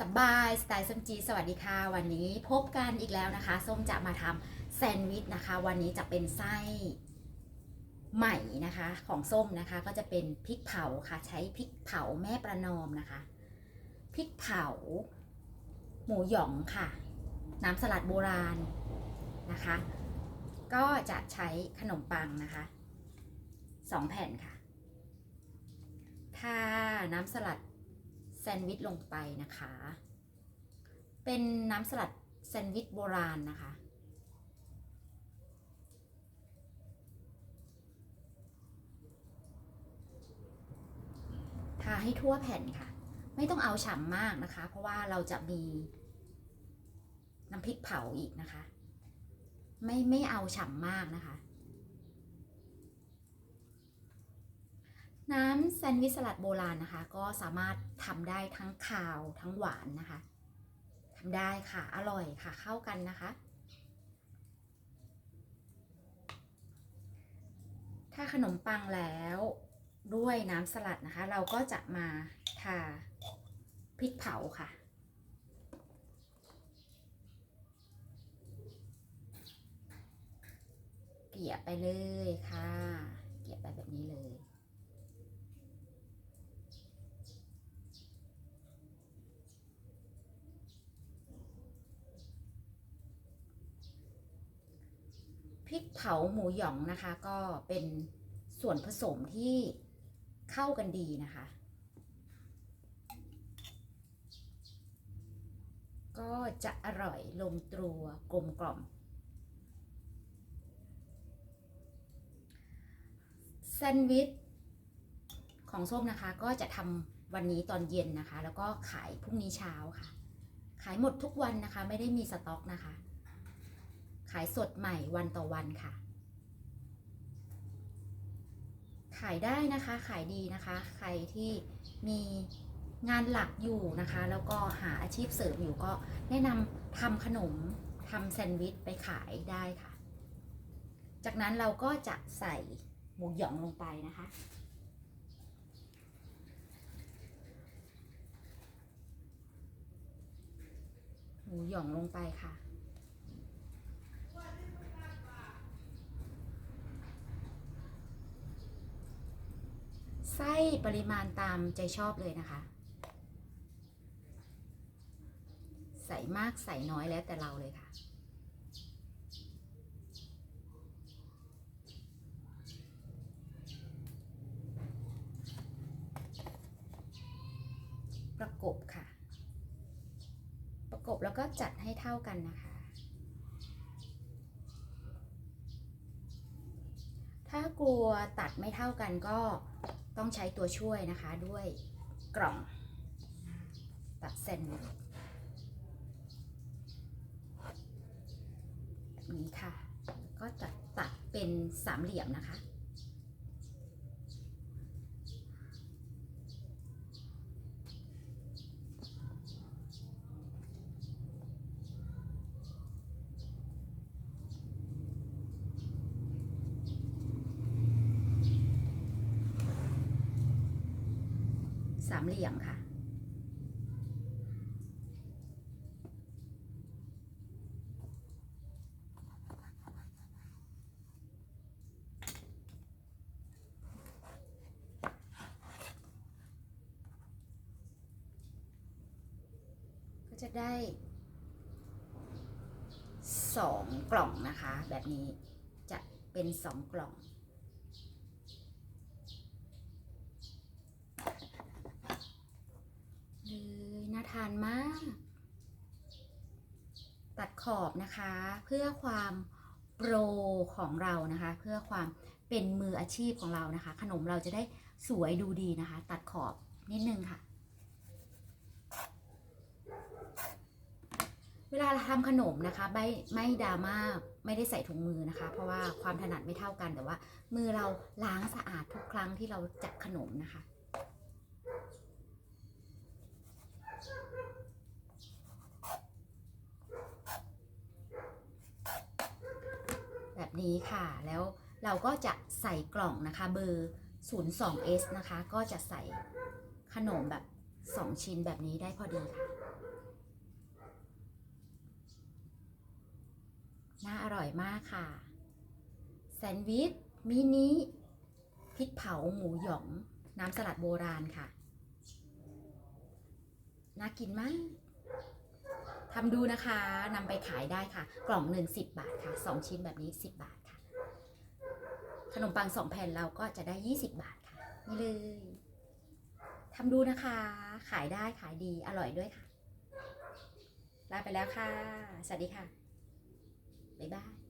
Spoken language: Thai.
สบายสไตล์ส้มจีสวัสดีค่ะ วันนี้พบกันอีกแล้วนะคะ ส้มจะมาทำแซนด์วิชนะคะ วันนี้จะเป็นไส้ใหม่นะคะ ของส้มนะคะก็จะเป็นพริกเผาค่ะใช้พริกเผาแม่ประนอมนะคะพริกเผา หมูหยองค่ะ น้ำสลัดโบราณนะคะ ก็จะใช้ขนมปังนะคะสองแผ่นค่ะทาน้ำสลัด แซนด์วิชลงไปนะคะ เป็นน้ำสลัดแซนด์วิชโบราณนะคะ ทาให้ทั่วแผ่นค่ะ ไม่ต้องเอาฉ่ำมากนะคะ เพราะว่าเราจะมีน้ำพริกเผาอีกนะคะ ไม่ไม่เอาฉ่ำมากนะคะ น้ำแซนด์วิชสลัดโบราณนะคะ ก็สามารถทำได้ทั้งคาวทั้งหวานนะคะทำได้ค่ะอร่อยค่ะเข้ากันนะคะ ถ้าขนมปังแล้วด้วยน้ำสลัดนะคะ เราก็จะมาทาพริกเผาค่ะเกลี่ยไปเลยค่ะ เกลี่ยไปแบบนี้เลย พริก เผาหมูหยองนะคะ ก็เป็นส่วนผสมที่เข้ากันดีนะคะ ก็จะอร่อยลงตัวกลมกล่อมแซนด์วิชของส้มนะคะก็จะทำวันนี้ตอนเย็นนะคะ แล้วก็ขายพรุ่งนี้เช้าค่ะ ขายหมดทุกวันนะคะ ไม่ได้มีสต็อกนะคะายสดใหม่วันต่อวันค่ะ ขายได้นะคะ ขายดีนะคะ ใครที่มีงานหลักอยู่นะคะ แล้วก็หาอาชีพเสริมอยู่ก็แนะนำทำขนมทำแซนด์วิชไปขายได้ค่ะ จากนั้นเราก็จะใส่หมูหยองลงไปนะคะ หมูหยองลงไปค่ะ ไส้ปริมาณตามใจชอบเลยนะคะ ใส่มากใส่น้อยแล้วแต่เราเลยค่ะ ประกบค่ะ ประกบแล้วก็จัดให้เท่ากันนะคะถ้ากลัวตัดไม่เท่ากันก็ ต้องใช้ตัวช่วยนะคะด้วยกล่องตัดเส้นแบบนี้ค่ะ ก็จะตัดเป็นสามเหลี่ยมนะคะ สามเหลี่ยมค่ะ ก็จะได้สองกล่องนะคะ แบบนี้จะเป็นสองกล่อง เลยน่าทานมาก ตัดขอบนะคะ เพื่อความโปรของเรานะคะ เพื่อความเป็นมืออาชีพของเรานะคะ ขนมเราจะได้สวยดูดีนะคะ ตัดขอบนิดนึงค่ะ เวลาทำขนมนะคะ ไม่ไม่ดราม่าไม่ได้ใส่ถุงมือนะคะ เพราะว่าความถนัดไม่เท่ากันแต่ว่า มือเราล้างสะอาดทุกครั้งที่เราจับขนมนะคะ นี้ค่ะ แล้วเราก็จะใส่กล่องนะคะเบอร์ 02S นะคะ ก็จะใส่ขนมแบบ 2 ชิ้นแบบนี้ได้พอดีค่ะน่าอร่อยมากค่ะ แซนด์วิช มินิพริกเผาหมูหยอง น้ำสลัดโบราณค่ะ น่ากินมาก ทำดูนะคะนำไปขายได้ค่ะ กล่องหนึ่งสิบาทค่ะสองชิ้นแบบนี้สิบบาทค่ะ ขนมปังสองแผ่นเราก็จะได้ยี่สิบบาทค่ะ นี่เลยทำดูนะคะ ขายได้ขายดีอร่อยด้วยค่ะลาไปแล้วค่ะ สวัสดีค่ะ บ๊ายบาย